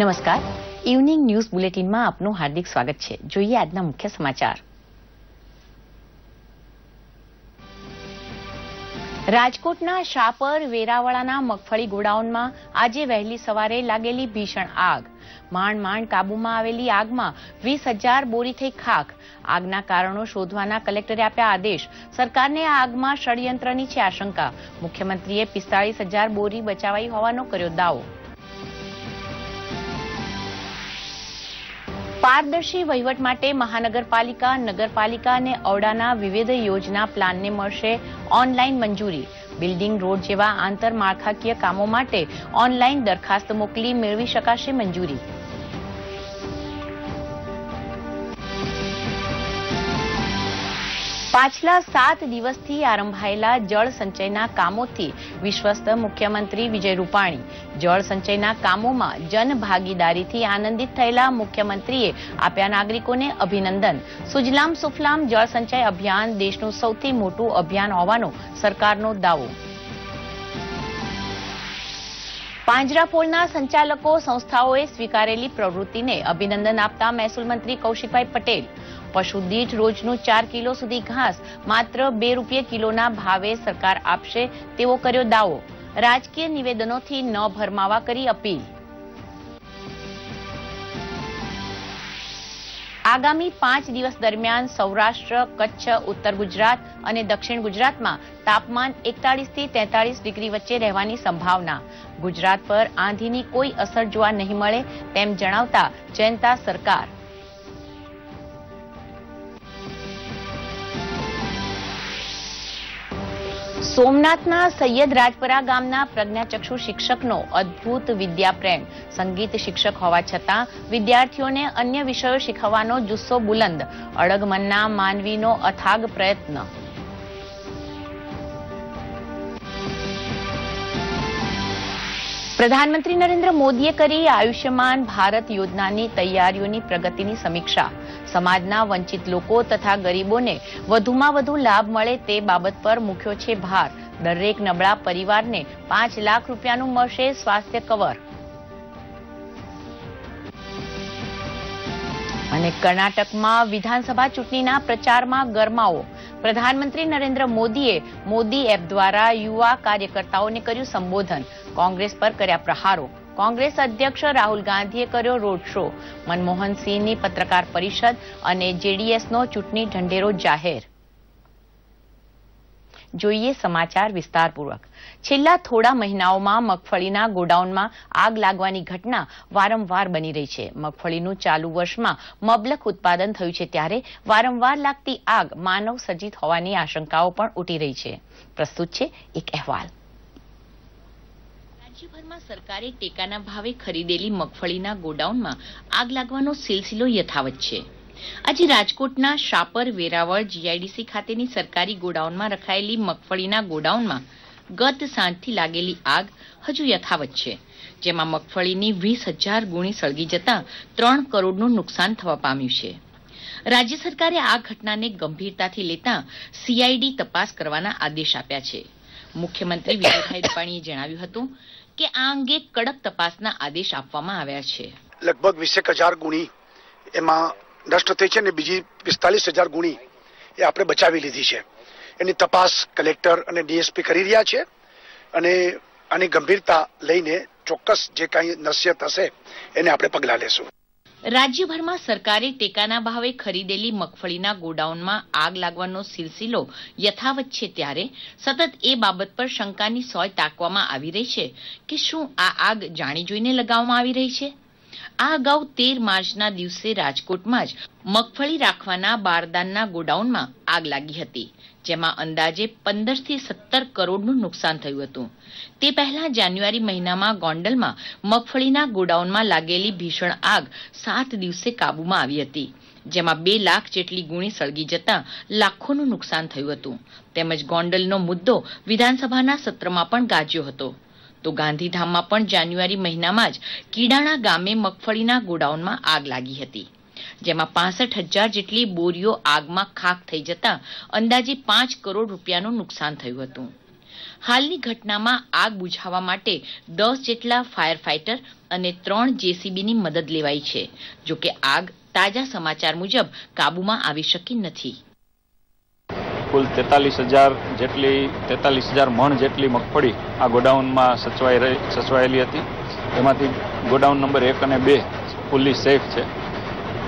નમસ્કાર. Evening news બુલેટિનમાં આપનું હાર્દિક સ્વાગત છે. જોઈએ આજના મુખ્ય સમાચાર. રાજકોટના શાપર વેરાવાળાના મગફળી ગોડાઉનમાં આજે વહેલી સવારે લાગેલી ભીષણ આગ. માંડ માંડ કાબુમાં આવેલી આગમાં વીસ હજાર બોરી થઈ ખાખ. આગના કારણો શોધવાના કલેક્ટરે આપ્યા આદેશ. સરકારને આ આગમાં ષડયંત્રની છે આશંકા. મુખ્યમંત્રીએ પિસ્તાળીસ હજાર બોરી બચાવાઈ હોવાનો કર્યો દાવો. પારદર્શી વહીવટ માટે મહાનગરપાલિકા, નગરપાલિકા અને ઔડાના વિવિધ યોજના પ્લાનને મળશે ઓનલાઈન મંજૂરી. બિલ્ડિંગ રોડ જેવા આંતરમાળખાકીય કામો માટે ઓનલાઈન દરખાસ્ત મોકલી મેળવી શકાશે મંજૂરી. પાછલા સાત દિવસથી આરંભાયેલા જળ સંચયના કામોથી વિશ્વસ્ત મુખ્યમંત્રી વિજય રૂપાણી. જળ સંચયના કામોમાં જનભાગીદારીથી આનંદિત થયેલા મુખ્યમંત્રીએ આપ્યા નાગરિકોને અભિનંદન. સુજલામ સુફલામ જળ સંચય અભિયાન દેશનું સૌથી મોટું અભિયાન હોવાનો સરકારનો દાવો. પાંજરાપોળના સંચાલકો સંસ્થાઓએ સ્વીકારેલી પ્રવૃત્તિને અભિનંદન આપતા મહેસૂલ મંત્રી કૌશિકભાઈ પટેલ પશુ દીઠ રોજનું ચાર કિલો સુધી ઘાસ માત્ર બે રૂપિયા કિલોના ભાવે સરકાર આપશે તેવો કર્યો દાવો. રાજકીય નિવેદનોથી ન ભરમાવા કરી અપીલ. આગામી પાંચ દિવસ દરમિયાન સૌરાષ્ટ્ર, કચ્છ, ઉત્તર ગુજરાત અને દક્ષિણ ગુજરાતમાં તાપમાન એકતાળીસથી તેતાળીસ ડિગ્રી વચ્ચે રહેવાની સંભાવના. ગુજરાત પર આંધીની કોઈ અસર જોવા નહીં મળે તેમ જણાવતા જયંતા સરકાર. સોમનાથના સૈયદ રાજપરા ગામના પ્રજ્ઞાચક્ષુ શિક્ષકનો અદ્ભુત વિદ્યાપ્રેમ. સંગીત શિક્ષક હોવા છતાં વિદ્યાર્થીઓને અન્ય વિષયો શીખવવાનો જુસ્સો બુલંદ. અડગમનના માનવીનો અથાગ પ્રયત્ન. પ્રધાનમંત્રી નરેન્દ્ર મોદીએ કરી આયુષ્યમાન ભારત યોજનાની તૈયારીઓની પ્રગતિની સમીક્ષા. સમાજના વંચિત લોકો તથા ગરીબોને વધુમાં વધુ લાભ મળે તે બાબત પર મૂક્યો છે ભાર. દરેક નબળા પરિવારને પાંચ લાખ રૂપિયાનું મળશે સ્વાસ્થ્ય કવર. અને કર્ણાટકમાં વિધાનસભા ચૂંટણીના પ્રચારમાં ગરમાવો. પ્રધાનમંત્રી નરેન્દ્ર મોદીએ મોદી એપ દ્વારા યુવા કાર્યકર્તાઓને કર્યું સંબોધન. કોંગ્રેસ પર કર્યા પ્રહારો. કોંગ્રેસ અધ્યક્ષ રાહુલ ગાંધીએ કર્યો રોડ શો. મનમોહનસિંહની પત્રકાર પરિષદ અને જેડીએસનો ચૂંટણી ઢંઢેરો જાહેર. જોઈએ સમાચાર વિસ્તારપૂર્વક. છેલ્લા થોડા મહિનાઓમાં મગફળીના ગોડાઉનમાં આગ લાગવાની ઘટના વારંવાર બની રહી છે. મગફળીનું ચાલુ વર્ષમાં મબલક ઉત્પાદન થયું છે ત્યારે વારંવાર લાગતી આગ માનવ સર્જિત હોવાની આશંકાઓ પણ ઉઠી રહી છે. પ્રસ્તુત છે એક અહેવાલ. રાજ્યભરમાં સરકારે ટેકાના ભાવે ખરીદેલી મગફળીના ગોડાઉનમાં આગ લાગવાનો સિલસિલો યથાવત છે. આજે રાજકોટના શાપર વેરાવળ જીઆઈડીસી ખાતેની સરકારી ગોડાઉનમાં રખાયેલી મગફળીના ગોડાઉનમાં ગત સાંજથી લાગેલી આગ હજુ યથાવત છે, જેમાં મગફળીની વીસ હજાર ગુણી સળગી જતા ત્રણ કરોડનું નુકસાન થવા પામ્યું છે. રાજ્ય સરકારે આ ઘટનાને ગંભીરતાથી લેતા સીઆઈડી તપાસ કરવાના આદેશ આપ્યા છે. મુખ્યમંત્રી વિજયભાઈ રૂપાણીએ જણાવ્યું હતું કે આ અંગે કડક તપાસના આદેશ આપવામાં આવ્યા છે. લગભગ વીસેક હજાર ગુણી એમાં નષ્ટ થઈ છે ને બીજી પિસ્તાલીસ હજાર ગુણી એ આપણે બચાવી લીધી છે. એની તપાસ કલેક્ટર અને ડીએસપી કરી રહ્યા છે અને આની ગંભીરતા લઈને ચોક્કસ જે કાંઈ નસીહત હશે, એને આપણે પગલાં લેશું. રાજ્યભરમાં સરકારે ટેકાના ભાવે ખરીદેલી મગફળીના ગોડાઉનમાં આગ લાગવાનો સિલસિલો યથાવત છે ત્યારે સતત એ બાબત પર શંકાની સોય તાકવામાં આવી રહી છે કે શું આ આગ જાણી જોઈને લગાવવામાં આવી રહી છે? આ અગાઉ તેર માર્ચના દિવસે રાજકોટમાં જ મગફળી રાખવાના બારદાનના ગોડાઉનમાં આગ લાગી હતી. જેમાં અંદાજે પંદરથી સત્તર કરોડનું નુકસાન થયું હતું. તે પહેલા જાન્યુઆરી મહિનામાં ગોંડલમાં મગફળીના ગોડાઉનમાં લાગેલી ભીષણ આગ સાત દિવસે કાબૂમાં આવી હતી, જેમાં બે લાખ જેટલી ગુણી સળગી જતા લાખોનું નુકસાન થયું હતું. તેમજ ગોંડલનો મુદ્દો વિધાનસભાના સત્રમાં પણ ગાજ્યો હતો. તો ગાંધીધામમાં પણ જાન્યુઆરી મહિનામાં જ કીડાણા ગામે મગફળીના ગોડાઉનમાં આગ લાગી હતી. જેમાં પાસઠ હજાર જેટલી બોરીઓ આગમાં ખાખ થઈ જતા અંદાજે પાંચ કરોડ રૂપિયાનું નુકસાન થયું હતું. હાલની ઘટનામાં આગ બુઝાવવા માટે દસ જેટલા ફાયર ફાઇટર અને ત્રણ જેસીબીની મદદ લેવાઈ છે જોકે આગ તાજા સમાચાર મુજબ કાબુમાં આવી શકી નથી. કુલ તેતાલીસ હજાર જેટલી, તેતાલીસ હજાર મણ જેટલી મગફળી આ ગોડાઉનમાં સચવાઈ સચવાયેલી હતી. એમાંથી ગોડાઉન નંબર એક અને બે ફૂલ્લી સેફ છે.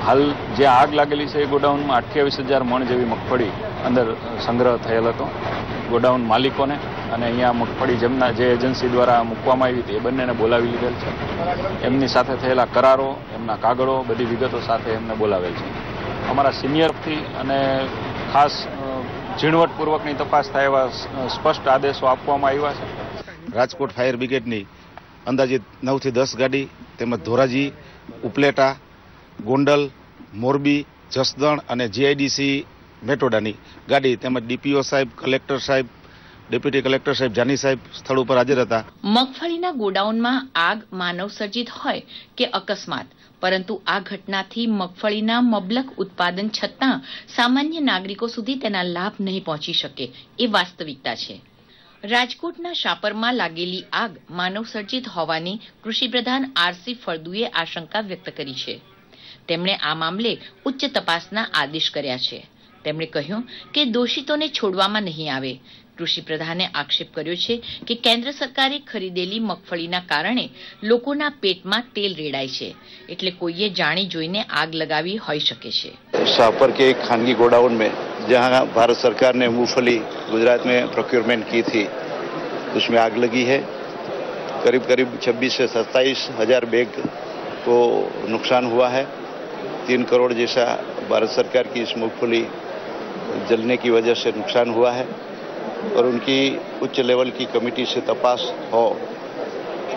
હાલ જે આગ લાગેલી છે એ ગોડાઉનમાં અઠ્યાવીસ હજાર મણ જેવી મગફળી અંદર સંગ્રહ થયેલ હતો. ગોડાઉન માલિકોને અને અહીંયા મગફળી જેમના જે એજન્સી દ્વારા મૂકવામાં આવી હતી એ બંનેને બોલાવી લીધેલ છે. એમની સાથે થયેલા કરારો, એમના કાગળો, બધી વિગતો સાથે એમને બોલાવેલ છે. અમારા સિનિયરથી અને ખાસ ઝીણવટપૂર્વકની તપાસ થાય એવા સ્પષ્ટ આદેશો આપવામાં આવ્યા છે. રાજકોટ ફાયર બ્રિગેડની અંદાજિત નવથી દસ ગાડી તેમજ ધોરાજી, ઉપલેટા ગોંડલ, મોરબી, જસદણ અને જીઆઈડીસી મેટોડાની ગાડી તેમજ ડીપીઓ સાહેબ, કલેક્ટર સાહેબ, ડેપ્યુટી કલેક્ટર સાહેબ, જાની સાહેબ સ્થળ ઉપર હાજર હતા. મગફળીના ગોડાઉનમાં આગ માનવ સર્જિત હોય કે અકસ્માત, પરંતુ આ ઘટનાથી મગફળીના મબલક ઉત્પાદન છતાં સામાન્ય નાગરિકો સુધી તેના લાભ નહીં પહોંચી શકે એ વાસ્તવિકતા છે. રાજકોટના શાપરમાં લાગેલી આગ માનવ સર્જિત હોવાની કૃષિપ્રધાન આરસી ફળદુએ આશંકા વ્યક્ત કરી છે. તેમણે આ મામલે ઉચ્ચ તપાસના આદેશ કર્યા છે તેમણે કહ્યું કે દોષિતોને છોડવામાં નહીં આવે કૃષિપ્રધાને આક્ષેપ કર્યો છે કે કેન્દ્ર સરકારે ખરીદેલી મગફળીના કારણે લોકોના પેટમાં તેલ રેડાય છે એટલે કોઈએ જાણી જોઈને આગ લગાવી હોઈ શકે છે शाहपुर के एक खानगी गोडाउन में जहां भारत सरकार ने मूंगफली गुजरात में प्रोक्योरमेंट की थी उसमें आग लगी है करीब करीब 26 से सत्ताईस हजार बैग को नुकसान हुआ है तीन करोड़ जैसा भारत सरकार की इस मूंगफली जलने की वजह से नुकसान हुआ है और उनकी उच्च लेवल की कमेटी से तपास हो।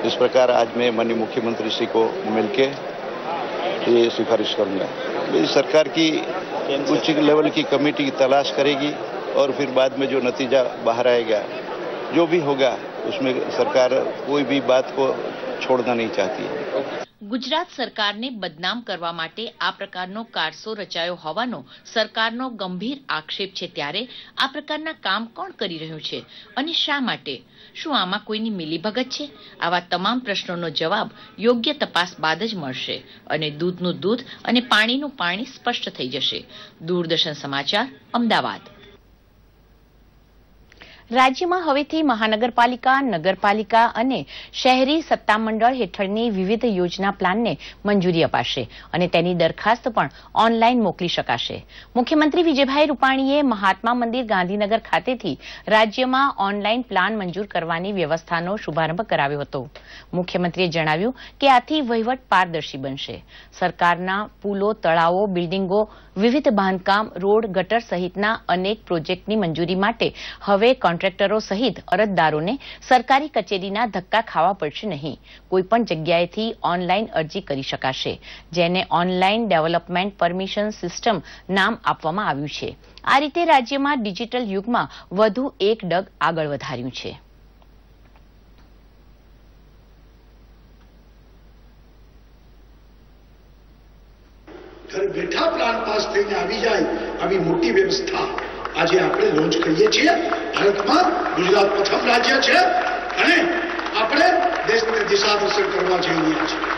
इस प्रकार आज मैं माननीय मुख्यमंत्री श्री को मिलके ये सिफारिश करूँगा। ये सरकार की उच्च लेवल की कमेटी की तलाश करेगी और फिर बाद में जो नतीजा बाहर आएगा, जो भी होगा, उसमें सरकार कोई भी बात को छोड़ना नहीं चाहती है। ગુજરાત સરકારને બદનામ કરવા માટે આ પ્રકારનો કારસો રચાયો હોવાનો સરકારનો ગંભીર આક્ષેપ છે ત્યારે આ પ્રકારના કામ કોણ કરી રહ્યું છે અને શા માટે? શું આમાં કોઈની મિલીભગત છે? આવા તમામ પ્રશ્નોનો જવાબ યોગ્ય તપાસ બાદ જ મળશે અને દૂધનું દૂધ અને પાણીનું પાણી સ્પષ્ટ થઈ જશે. દૂરદર્શન સમાચાર અમદાવાદ. રાજ્યમાં હવેથી મહાનગરપાલિકા, નગરપાલિકા અને શહેરી સત્તામંડળ હેઠળની વિવિધ યોજના પ્લાનને મંજૂરી અપાશે અને તેની દરખાસ્ત પણ ઓનલાઈન મોકલી શકાશે. મુખ્યમંત્રી વિજયભાઈ રૂપાણીએ મહાત્મા મંદિર ગાંધીનગર ખાતેથી રાજ્યમાં ઓનલાઈન પ્લાન મંજૂર કરવાની વ્યવસ્થાનો શુભારંભ કરાવ્યો હતો. મુખ્યમંત્રીએ જણાવ્યું કે આથી વહીવટ પારદર્શી બનશે. સરકારના પુલો, તળાવો, બિલ્ડિંગો વિવિધ બાંધકામ, રોડ, ગટર સહિતના અનેક પ્રોજેક્ટની મંજૂરી માટે હવે કોન્ટ્રાક્ટરો સહિત અરજદારોને સરકારી કચેરીના ધક્કા ખાવા પડશે નહીં. કોઈપણ જગ્યાએથી ઓનલાઈન અરજી કરી શકાશે, જેને ઓનલાઈન ડેવલપમેન્ટ પરમિશન સિસ્ટમ નામ આપવામાં આવ્યું છે. આ રીતે રાજ્યમાં ડિજિટલ યુગમાં વધુ એક ડગ આગળ વધાર્યું છે. ઘરે બેઠા પ્લાન પાસ થઈને આવી જાય આવી મોટી વ્યવસ્થા. આજે આપણે લોન્ચ કરીએ છીએ. ભારતમાં ગુજરાત પ્રથમ રાજ્ય છે અને આપણે દેશને દિશા દર્શન કરવા જઈ રહ્યા છીએ.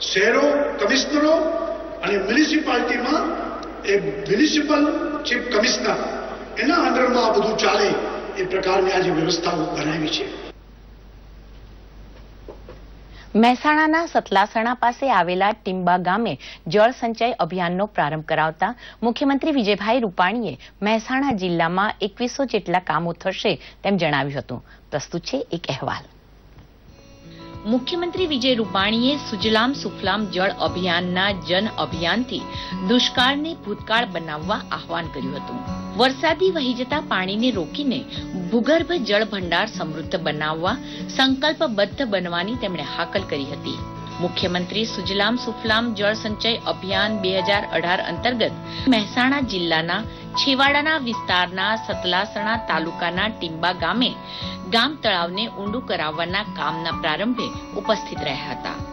શહેરો, કમિશનરો અને મ્યુનિસિપાલિટીમાં એ મ્યુનિસિપલ ચીફ કમિશનર, એના અંડરમાં આ બધું ચાલે એ પ્રકારની આજે વ્યવસ્થાઓ બનાવી છે. મહેસાણાના સતલાસણા પાસે આવેલા ટીંબા ગામે જળ સંચય અભિયાનનો પ્રારંભ કરાવતા મુખ્યમંત્રી વિજયભાઈ રૂપાણીએ મહેસાણા જિલ્લામાં એકવીસો જેટલા કામો થશે તેમ જણાવ્યું હતું. પ્રસ્તુત છે એક અહેવાલ. મુખ્યમંત્રી વિજય રૂપાણીએ સુજલામ સુફલામ જળ અભિયાનના જન અભિયાનથી દુષ્કાળને ભૂતકાળ બનાવવા આહવાન કર્યું હતું. વરસાદી વહી જતા પાણીને રોકીને ભૂગર્ભ જળ ભંડાર સમૃદ્ધ બનાવવા સંકલ્પબદ્ધ બનવાની તેમણે હાકલ કરી હતી. મુખ્યમંત્રી સુજલામ સુફલામ જળ સંચય અભિયાન બે હજાર અઢાર અંતર્ગત મહેસાણા જિલ્લાના છેવાડાના વિસ્તારના સતલાસણા તાલુકાના ટીંબા ગામે ગામ તળાવને ઊંડું કરાવવાના કામના પ્રારંભે ઉપસ્થિત રહ્યા હતા.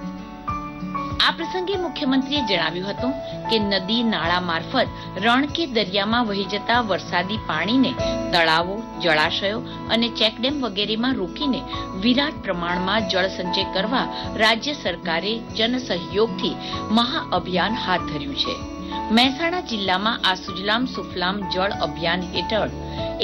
આ પ્રસંગે મુખ્યમંત્રીએ જણાવ્યું હતું કે નદી નાળા મારફત રણ કે દરિયામાં વહી જતા વરસાદી પાણીને તળાવો, જળાશયો અને ચેકડેમ વગેરેમાં રોકીને વિરાટ પ્રમાણમાં જળ સંચય કરવા રાજ્ય સરકારે જનસહયોગથી મહાઅભિયાન હાથ ધર્યું છે. મહેસાણા જિલ્લામાં આ સુજલામ સુફલામ જળ અભિયાન હેઠળ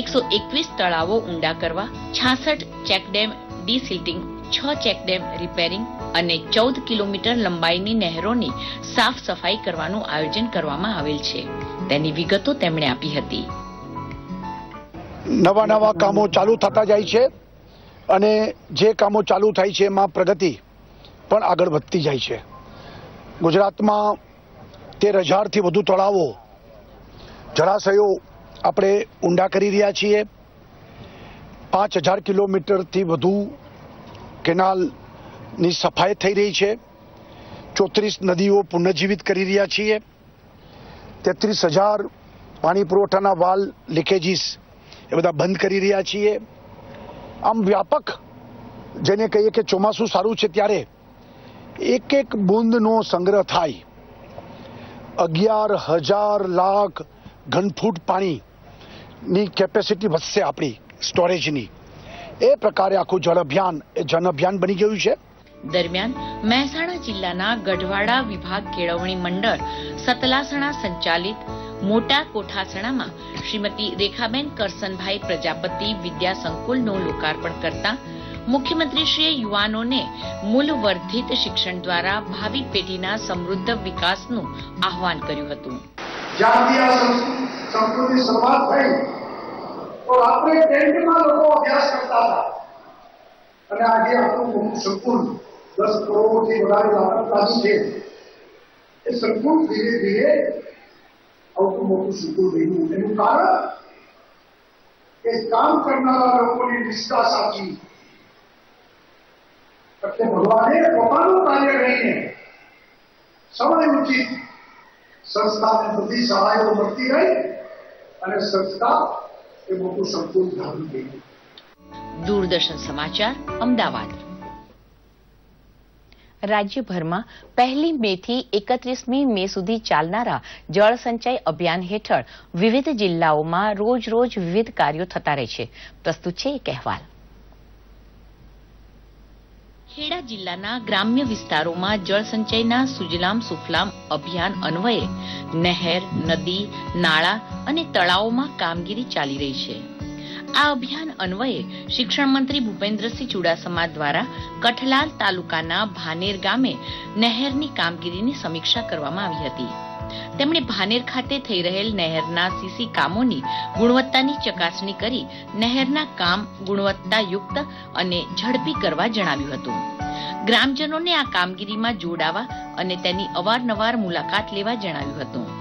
એકસો એકવીસ તળાવો ઊંડા કરવા, છાસઠ ચેકડેમ ડીસિલ્ટિંગ, છ ચેકડેમ રિપેરિંગ અને ચૌદ કિલોમીટર લંબાઈની નહેરોની સાફ સફાઈ કરવાનું આયોજન કરવામાં આવેલ છે. તેની વિગતો તેમણે આપી હતી. નવા નવા કામો ચાલુ થતા જાય છે અને જે કામો ચાલુ થાય છે એમાં પ્રગતિ પણ આગળ વધતી જાય છે. ગુજરાતમાં તેર હજારથી વધુ તળાવો જળાશયો આપણે ઊંડા કરી રહ્યા છીએ. પાંચ હજાર કિલોમીટરથી વધુ કેનાલની સફાઈ થઈ રહી છે. ચોત્રીસ નદીઓ પુનર્જીવિત કરી રહ્યા છીએ. તેત્રીસ હજાર પાણી પુરવઠાના વાલ, લીકેજીસ એ બધા બંધ કરી રહ્યા છીએ. આમ વ્યાપક જેને કહીએ કે ચોમાસું સારું છે ત્યારે એક એક બૂંદનો સંગ્રહ થાય. અગિયાર હજાર લાખ ઘનફૂટ પાણીની કેપેસિટી વધશે આપણી સ્ટોરેજની એ પ્રકારે આખું જળ અભિયાન, એ જન અભિયાન બની ગયું છે. દરમિયાન મહેસાણા જિલ્લાના ગઢવાડા વિભાગ કેળવણી મંડળ સતલાસણા સંચાલિત મોટા કોઠાસણામાં શ્રીમતી રેખાબેન કરસનભાઈ પ્રજાપતિ વિદ્યા સંકુલનું લોકાર્પણ કરતા મુખ્યમંત્રીશ્રીએ યુવાનોને મૂલવર્ધિત શિક્ષણ દ્વારા ભાવિ પેઢીના સમૃદ્ધ વિકાસનું આહવાન કર્યું હતું. આપણે ટેન્ટમાં લોકો અભ્યાસ કરતા હતા. અને આજે આપણું મોટું સંકુલ દસ કરોડથી વધારે વાપરતાનું છે એ સંકુલ ધીરે ધીરે આવતું મોટું સંકુલ બન્યું એનું કારણ કે કામ કરનારા લોકોની નિષ્ઠા સાચી એટલે ભગવાને પોતાનું કાર્ય કરીને સમય ઉચિત સંસ્થાને બધી સહાયો મળતી રહી અને સંસ્થા એ મોટું સંકુલ ધારણ થઈ દૂરદર્શન સમાચાર અમદાવાદ રાજ્યભરમાં પહેલી મે થી એકત્રીસમી મે સુધી ચાલનારા જળસંચય અભિયાન હેઠળ વિવિધ જિલ્લાઓમાં રોજ રોજ વિવિધ કાર્યો થતા રહે છે. પ્રસ્તુત છે એક અહેવાલ. ખેડા જિલ્લાના ગ્રામ્ય વિસ્તારોમાં જળસંચયના સુજલામ સુફલામ અભિયાન અન્વયે નહેર, નદી, નાળા અને તળાવોમાં કામગીરી ચાલી રહી છે. આ અભિયાન અન્વયે શિક્ષણ મંત્રી ભૂપેન્દ્રસિંહ ચુડાસમા દ્વારા કઠલાલ તાલુકાના ભાનેર ગામે નહેરની કામગીરીની સમીક્ષા કરવામાં આવી હતી. તેમણે ભાનેર ખાતે થઈ રહેલ નહેરના સીસી કામોની ગુણવત્તાની ચકાસણી કરી નહેરના કામ ગુણવત્તાયુક્ત અને ઝડપી કરવા જણાવ્યું હતું. ગ્રામજનોને આ કામગીરીમાં જોડાવા અને તેની અવારનવાર મુલાકાત લેવા જણાવ્યું હતું.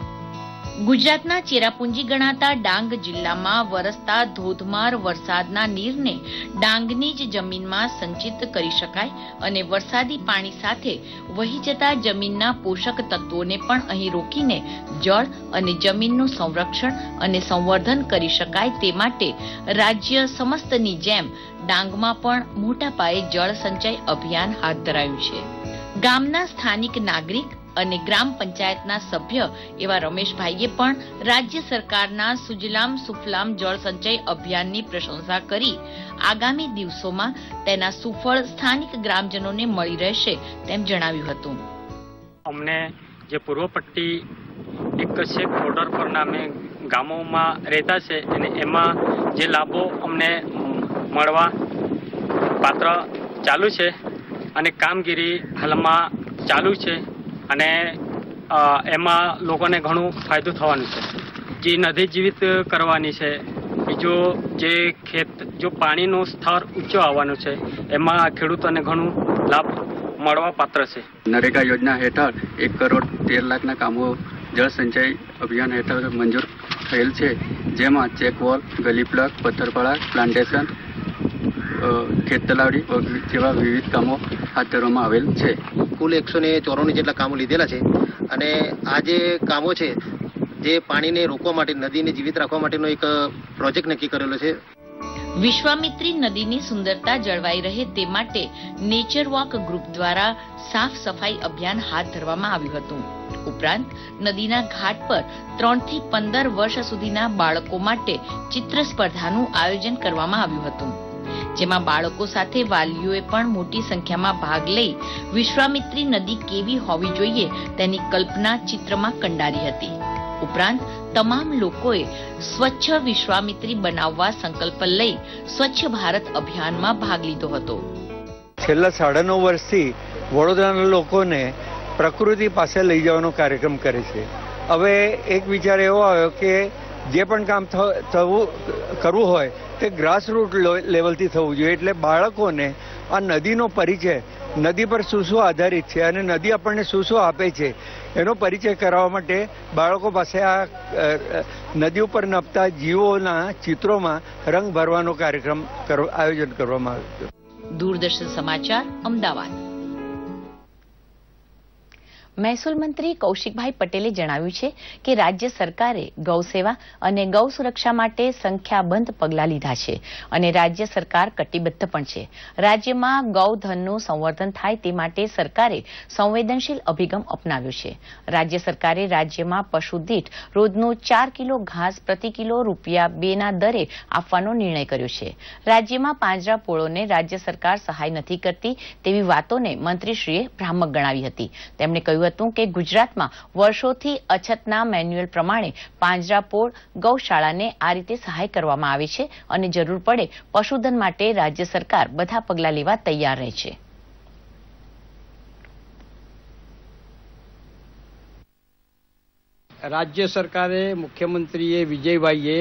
ગુજરાતના ચેરાપુંજી ગણાતા ડાંગ જિલ્લામાં વરસતા ધોધમાર વરસાદના નીરને ડાંગની જ જમીનમાં સંચિત કરી શકાય અને વરસાદી પાણી સાથે વહી જતા જમીનના પોષક તત્વોને પણ અહીં રોકીને જળ અને જમીનનું સંરક્ષણ અને સંવર્ધન કરી શકાય તે માટે રાજ્ય સમસ્તની જેમ ડાંગમાં પણ મોટા પાયે જળ સંચય અભિયાન હાથ ધરાયું છે. ગામના સ્થાનિક નાગરિક અને ગ્રામ પંચાયતના સભ્ય એવા રમેશભાઈએ પણ રાજ્ય સરકારના સુજલામ સુફલામ જળ અભિયાનની પ્રશંસા કરી. આગામી દિવસોમાં તેના સુફળ સ્થાનિક ગ્રામજનોને મળી રહેશે તેમ જણાવ્યું હતું. અમને જે પૂર્વ પટ્ટી એક છે બોર્ડર પર નામે ગામોમાં રહેતા છે અને એમાં જે લાભો અમને મળવા પાત્ર ચાલુ છે અને કામગીરી હાલમાં ચાલુ છે. અને એમાં લોકોને ઘણું ફાયદો થવાનું છે. જે નદી જીવિત કરવાની છે બીજો જે ખેત, જો પાણીનું સ્તર ઊંચો આવવાનું છે, એમાં ખેડૂતોને ઘણું લાભ મળવા પાત્ર છે. નરેગા યોજના હેઠળ એક કરોડ તેર લાખના કામો જળ સંચય અભિયાન હેઠળ મંજૂર થયેલ છે, જેમાં ચેકવોલ ગલી પ્લગ, પથ્થરપાળા, પ્લાન્ટેશન ખેત તલાવડી જેવા વિવિધ કામો હાથ ધરવામાં આવેલ છે. કુલ એકસો ને ચોરાણું જેટલા કામો લીધેલા છે. અને આ જે કામો છે, જે પાણીને રોકવા માટે, નદીને જીવિત રાખવા માટેનો એક પ્રોજેક્ટ નક્કી કરેલો છે. વિશ્વામિત્રી નદીની સુંદરતા જળવાઈ રહે તે માટે નેચર વોક ગ્રુપ દ્વારા સાફ સફાઈ અભિયાન હાથ ધરવામાં આવ્યું હતું. ઉપરાંત, નદીના ઘાટ પર ત્રણથી પંદર વર્ષ સુધીના બાળકો માટે ચિત્ર સ્પર્ધાનું આયોજન કરવામાં આવ્યું હતું. જેમાં બાળકો સાથે વાલીઓએ પણ મોટી સંખ્યામાં ભાગ લઈ વિશ્વામિત્રી નદી કેવી હોવી જોઈએ તેની કલ્પના ચિત્રમાં કંડારી હતી. ઉપરાંત, તમામ લોકોએ સ્વચ્છ વિશ્વામિત્રી બનાવવા સંકલ્પ લઈ સ્વચ્છ ભારત અભિયાનમાં ભાગ લીધો હતો. છેલ્લા સાડા નવ વર્ષથી વડોદરાના લોકોને પ્રકૃતિ પાસે લઈ જવાનો કાર્યક્રમ કરે છે. હવે એક વિચાર એવો આવ્યો કે જે પણ કામ થવું, કરવું હોય તે ગ્રાસ રૂટ લેવલથી થવું જોઈએ. એટલે બાળકોને આ નદીનો પરિચય, નદી પર શું શું આધારિત છે અને નદી આપણને શું શું આપે છે, એનો પરિચય કરાવવા માટે બાળકો પાસે આ નદી ઉપર નપતા જીવોના ચિત્રોમાં રંગ ભરવાનો કાર્યક્રમ આયોજન કરવામાં આવ્યું હતું. દૂરદર્શન સમાચાર અમદાવાદ. મહેસૂલ મંત્રી કૌશિકભાઈ પટેલે જણાવ્યું છે કે રાજ્ય સરકારે ગૌસેવા અને ગૌ સુરક્ષા માટે સંખ્યાબંધ પગલાં લીધા છે અને રાજ્ય સરકાર કટિબદ્ધ પણ છે. રાજ્યમાં ગૌધનનું સંવર્ધન થાય તે માટે સરકારે સંવેદનશીલ અભિગમ અપનાવ્યો છે. રાજ્ય સરકારે રાજ્યમાં પશુ દીઠ રોજનું ચાર કિલો ઘાસ પ્રતિ કિલો રૂપિયા બેના દરે આપવાનો નિર્ણય કર્યો છે. રાજ્યમાં પાંજરાપોળોને રાજ્ય સરકાર સહાય નથી કરતી તેવી વાતોને મંત્રીશ્રીએ ભ્રામક ગણાવી હતી. તેમણે કહ્યું હતું કે ગુજરાતમાં વર્ષોથી અછતના મેન્યુઅલ પ્રમાણે પાંજરાપોળ ગૌશાળાને આ રીતે સહાય કરવામાં આવી છે અને જરૂર પડે પશુધન માટે રાજ્ય સરકાર બધા પગલાં લેવા તૈયાર રહે છે. રાજ્ય સરકારે મુખ્યમંત્રીએ વિજયભાઈએ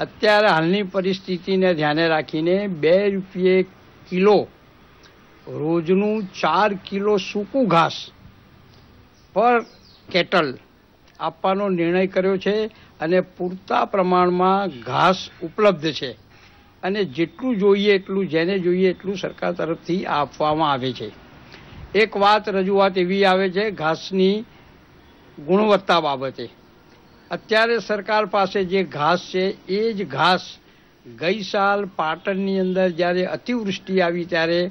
અત્યારે હાલની પરિસ્થિતિને ધ્યાને રાખીને બે રૂપિયે કિલો રોજનું ચાર કિલો સૂકું ઘાસ પર કેટલ આપવાનો નિર્ણય કર્યો છે અને પૂરતા પ્રમાણમાં ઘાસ ઉપલબ્ધ છે. અને જેટલું જોઈએ એટલું, જેને જોઈએ એટલું સરકાર તરફથી આપવામાં આવે છે. એક વાત રજૂઆત એવી આવે છે, ઘાસની ગુણવત્તા બાબતે. અત્યારે સરકાર પાસે જે ઘાસ છે, એ જ ઘાસ ગઈ સાલ પાટણની અંદર જ્યારે અતિવૃષ્ટિ આવી ત્યારે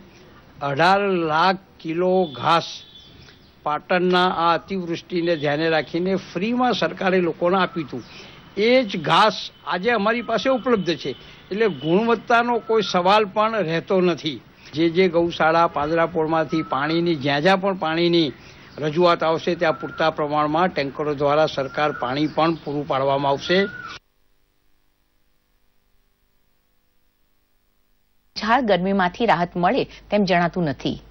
અઢાર લાખ કિલો ઘાસ પાટણના આ અતિવૃષ્ટિને ધ્યાને રાખીને ફ્રીમાં સરકારે લોકોને આપ્યું હતું. એ જ ઘાસ આજે અમારી પાસે ઉપલબ્ધ છે. એટલે ગુણવત્તાનો કોઈ સવાલ પણ રહેતો નથી. જે જે ગૌશાળા પાદરાપોળમાંથી પાણીની, જ્યાં જ્યાં પણ પાણીની રજૂઆત આવશે, ત્યાં પૂરતા પ્રમાણમાં ટેન્કરો દ્વારા સરકાર પાણી પણ પૂરું પાડવામાં આવશે. ઝાડ ગરમીમાંથી રાહત મળે તેમ જણાતું નથી.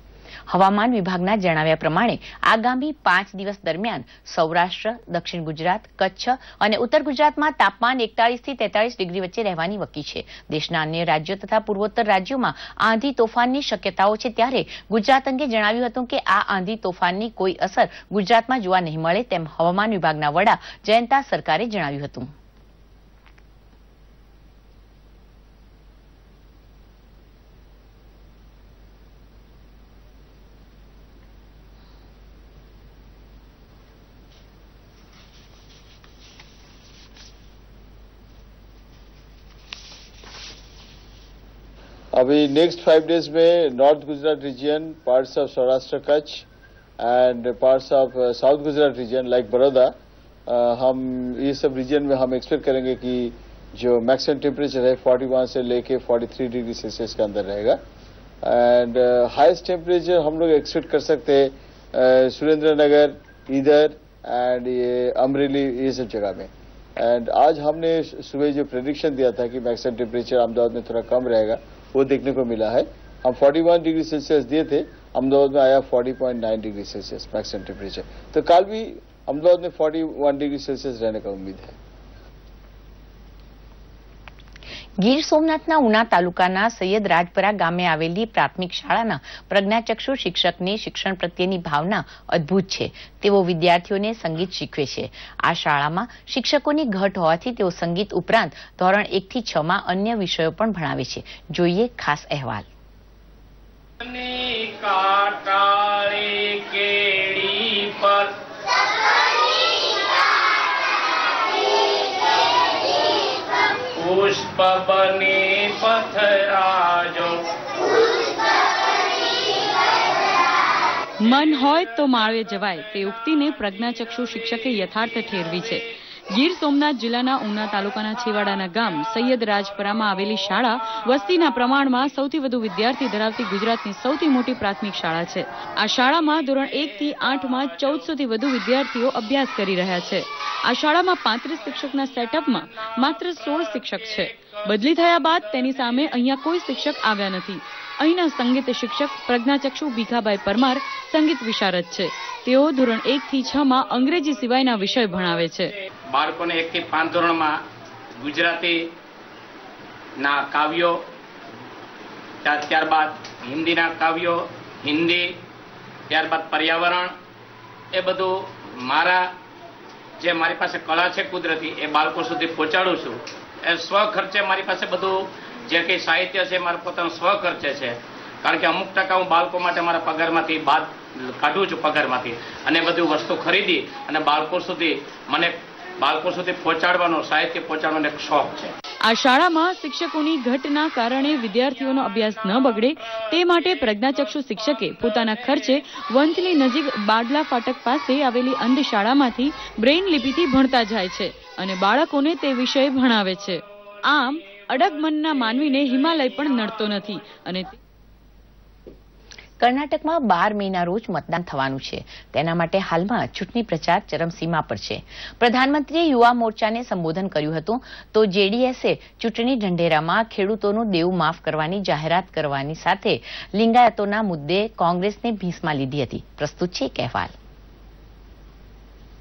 હવામાન વિભાગના જણાવ્યા પ્રમાણે આગામી પાંચ દિવસ દરમિયાન સૌરાષ્ટ્ર, દક્ષિણ ગુજરાત, કચ્છ અને ઉત્તર ગુજરાતમાં તાપમાન એકતાળીસથી તેતાળીસ ડિગ્રી વચ્ચે રહેવાની વકી છે. દેશના અન્ય રાજ્યો તથા પૂર્વોત્તર રાજ્યોમાં આંધી તોફાનની શક્યતાઓ છે ત્યારે ગુજરાત અંગે જણાવ્યું હતું કે આ આંધી તોફાનની કોઈ અસર ગુજરાતમાં જોવા નહીં મળે તેમ હવામાન વિભાગના વડા જયંતા સરકારે જણાવ્યું હતું. अभी नेक्स्ट फाइव डेज़ में north Gujarat region parts of Saurashtra Kutch and parts of south Gujarat region like Baroda हम ये सब रीजन में हम एक्सपेक्ट करेंगे कि जो मैक्सिमम टेम्परेचर है 41 से लेके 43 डिग्री सेल्सियस के अंदर रहेगा। एंड हाईएस्ट टेम्परेचर हम लोग एक्सपेक्ट कर सकते हैं सुरेंद्र नगर इधर एंड ये अमरेली, ये सब जगह में। एंड आज हमने सुबह जो प्रेडिक्शन दिया था कि मैक्सिमम टेम्परेचर अहमदाबाद में थोड़ा कम रहेगा वो देखने को मिला है। हम 41 डिग्री सेल्सियस दिए थे, अहमदाबाद में आया 40.9 डिग्री सेल्सियस मैक्सिमम टेम्परेचर तो कल भी अहमदाबाद में 41 डिग्री सेल्सियस रहने का उम्मीद है। ગીર સોમનાથના ઉના તાલુકાના સૈયદ રાજપરા ગામે આવેલી પ્રાથમિક શાળાના પ્રજ્ઞાચક્ષુ શિક્ષકની શિક્ષણ પ્રત્યેની ભાવના અદ્ભુત છે. તેઓ વિદ્યાર્થીઓને સંગીત શીખવે છે. આ શાળામાં શિક્ષકોની ઘટ હોવાથી તેઓ સંગીત ઉપરાંત ધોરણ એકથી છમાં અન્ય વિષયો પણ ભણાવે છે. જોઈએ ખાસ અહેવાલ. પુષ્પ બની પથરાજો. મન હોય તો માળવે જવાય તે ઉક્તિને પ્રજ્ઞાચક્ષુ શિક્ષકે યથાર્થ ઠેરવી છે. ગીર સોમનાથ જિલ્લાના ઉના તાલુકાના છેવાડાના ગામ સૈયદ રાજપરામાં આવેલી શાળા વસ્તીના પ્રમાણમાં સૌથી વધુ વિદ્યાર્થી ધરાવતી ગુજરાતની સૌથી મોટી પ્રાથમિક શાળા છે. આ શાળામાં ધોરણ એક થી આઠમાં ચૌદસોથી વધુ વિદ્યાર્થીઓ અભ્યાસ કરી રહ્યા છે. આ શાળામાં પાંત્રીસ શિક્ષકના સેટઅપમાં માત્ર સોળ શિક્ષક છે. બદલી થયા બાદ તેની સામે અહીંયા કોઈ શિક્ષક આવ્યા નથી. અહીંના સંગીત શિક્ષક પ્રજ્ઞાચક્ષુ ભીખાભાઈ પરમાર સંગીત વિશારદ છે. તેઓ ધોરણ એક થી છ માં અંગ્રેજી સિવાયના વિષય ભણાવે છે. બાળકોને એક થી પાંચ ધોરણમાં ગુજરાતી ના કાવ્યો, ત્યાર- ત્યારબાદ હિન્દીના કાવ્યો, હિન્દી, ત્યારબાદ પર્યાવરણ, એ બધું મારા જે મારી પાસે કળા છે કુદરતી, એ બાળકો સુધી પહોંચાડું છું. એ સ્વ ખર્ચે મારી પાસે બધું જે કંઈ સાહિત્ય છે મારા પોતાનું સ્વખર્ચે છે. કારણ કે અમુક ટકા હું બાળકો માટે મારા પગારમાંથી બાદ કાઢું છું પગારમાંથી. અને બધું વસ્તુ ખરીદી અને બાળકો સુધી મને બાળકો સુધી પહોંચાડવાનો, સાહિત્ય પહોંચાડવાનો એક શોખ છે. આ શાળામાં શિક્ષકોની ઘટના કારણે વિદ્યાર્થીઓનો અભ્યાસ ન બગડે તે માટે પ્રજ્ઞાચક્ષુ શિક્ષકે પોતાના ખર્ચે વંથની નજીક બાડલા ફાટક પાસે આવેલી અંધ શાળામાંથી બ્રેઇન લિપિથી ભણતા જાય છે અને બાળકોને તે વિષય ભણાવે છે. આમ અડગ મનના માનવીને હિમાલય પણ નડતો નથી અને કર્ણાટકમાં બાર મેના રોજ મતદાન થવાનું છે. તેના માટે હાલમાં ચૂંટણી પ્રચાર ચરમસીમા પર છે. પ્રધાનમંત્રીએ યુવા મોરચાને સંબોધન કર્યું હતું તો જેડીએસે ચૂંટણી ઢંઢેરામાં ખેડૂતોનું દેવું માફ કરવાની જાહેરાત કરવાની સાથે લિંગાયતોના મુદ્દે કોંગ્રેસને ભીંસમાં લીધી હતી. પ્રસ્તુત છે એક અહેવાલ.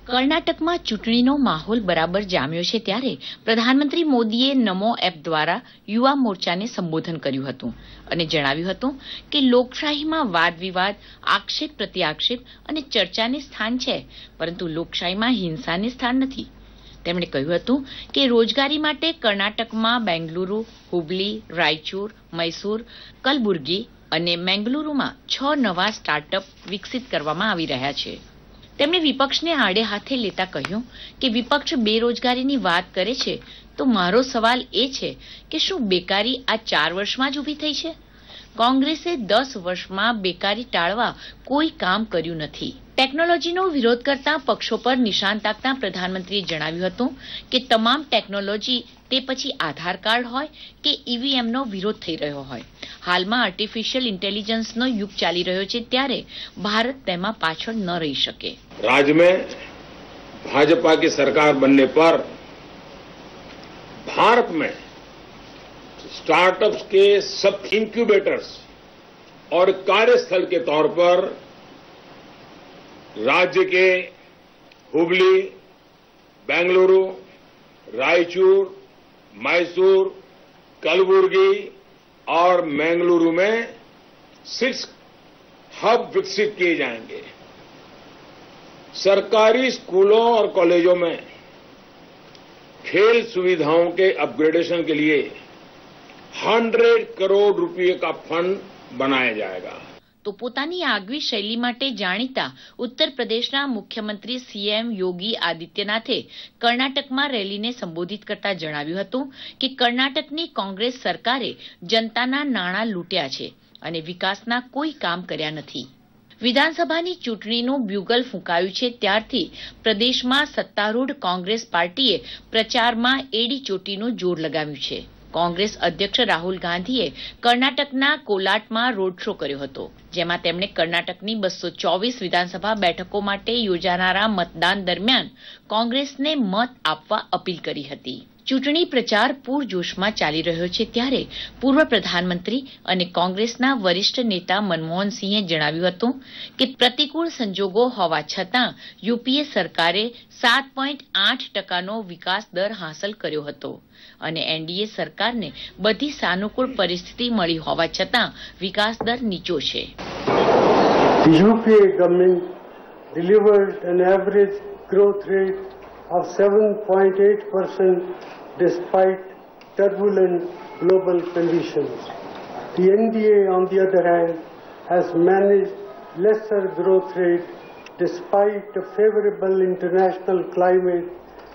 કર્ણાટકમાં ચૂંટણીનો માહોલ બરાબર જામ્યો છે ત્યારે પ્રધાનમંત્રી મોદીએ નમો એપ દ્વારા યુવા મોરચાને સંબોધન કર્યું હતું અને જણાવ્યું હતું કે લોકશાહીમાં વાદ વિવાદ આક્ષેપ પ્રત્યાક્ષેપ અને ચર્ચાને સ્થાન છે, પરંતુ લોકશાહીમાં હિંસાને સ્થાન નથી. તેમણે કહ્યું હતું કે રોજગારી માટે કર્ણાટકમાં બેંગલુરુ, હુબલી, રાયચુર, મૈસૂર, કલબુર્ગી અને મેંગલુરુમાં છ નવા સ્ટાર્ટઅપ વિકસિત કરવામાં આવી રહ્યા છે. તેમણે વિપક્ષને આડે હાથે લેતા કહ્યું કે વિપક્ષ બેરોજગારીની વાત કરે છે, તો મારો સવાલ એ છે કે શું બેકારી આ ચાર વર્ષમાં જ ઊભી થઈ છે? કોંગ્રેસે દસ વર્ષમાં બેકારી ટાળવા કોઈ કામ કર્યું નથી. ટેકનોલોજીનો વિરોધ કરતા પક્ષો પર નિશાન તાકતા પ્રધાનમંત્રીએ જણાવ્યું હતું કે તમામ ટેકનોલોજી તે પછી આધાર કાર્ડ હોય કે ઈવીએમનો વિરોધ થઈ રહ્યો હોય હાલમાં આર્ટિફિશિયલ ઇન્ટેલિજન્સનો યુગ ચાલી રહ્યો છે ત્યારે ભારત તેમાં પાછળ ન રહી શકે राज्य में भाजपा की सरकार बनने पर भारत में स्टार्टअप्स के सब इंक्यूबेटर्स और कार्यस्थल के तौर पर राज्य के हुबली बेंगलुरु, रायचूर, मैसूर, कलबुर्गी और मैंगलुरु में सिक्स हब विकसित किए जाएँगे। सरकारी स्कूलों और कॉलेजों में खेल सुविधाओं के अपग्रेडेशन के लिए 100 करोड़ रुपए का फंड बनाया जाएगा। તો પોતાની આગવી શૈલી માટે જાણીતા ઉત્તર પ્રદેશના મુખ્યમંત્રી સીએમ યોગી આદિત્યનાથે કર્ણાટકમાં રેલીને સંબોધિત કરતા જણાવ્યું હતું કે કર્ણાટકની કોંગ્રેસ સરકારે જનતાના નાણાં લૂંટ્યા છે અને વિકાસના કોઈ કામ કર્યા નથી. વિધાનસભાની ચૂંટણીનું બ્યુગલ ફૂંકાયું છે ત્યારથી પ્રદેશમાં સત્તારૂઢ કોંગ્રેસ પાર્ટીએ પ્રચારમાં એડી ચોટીનું જોર લગાવ્યું છે. કોંગ્રેસ અધ્યક્ષ રાહુલ ગાંધીએ કર્ણાટકના કોલાટમાં રોડ શો કર્યો હતો, જેમાં તેમણે કર્ણાટકની બસો ચોવીસ વિધાનસભા બેઠકો માટે યોજાનારા મતદાન દરમિયાન કોંગ્રેસને મત આપવા અપીલ કરી હતી. ચૂંટણી પ્રચાર પૂરજોશમાં ચાલી રહ્યો છે ત્યારે પૂર્વ પ્રધાનમંત્રી અને કોંગ્રેસના વરિષ્ઠ નેતા મનમોહનસિંહે જણાવ્યું હતું કે પ્રતિકૂળ સંજોગો હોવા છતાં યુપીએ સરકારે સાત પોઈન્ટ આઠ ટકાનો વિકાસ દર હાંસલ કર્યો હતો અને એનડીએ સરકારને બધી સાનુકૂળ પરિસ્થિતિ મળી હોવા છતાં વિકાસ દર નીચો છે. The UPA government delivered an average growth of 7.8% despite turbulent global conditions. The NDA, on the other hand, has managed lesser growth rate despite a favorable international climate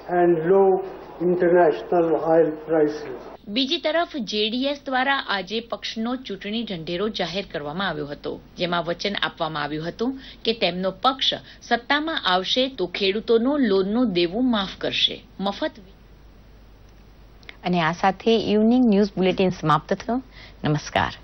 and low international oil prices. બીજી તરફ જેડીએસ દ્વારા આજે પક્ષનો ચૂંટણી ઢંઢેરો જાહેર કરવામાં આવ્યો હતો, જેમાં વચન આપવામાં આવ્યું હતું કે તેમનો પક્ષ સત્તામાં આવશે તો ખેડૂતોનું લોનનું દેવું માફ કરશે. મફત અને આ સાથે ઇવનિંગ ન્યૂઝ બુલેટિન સમાપ્ત થયું. નમસ્કાર.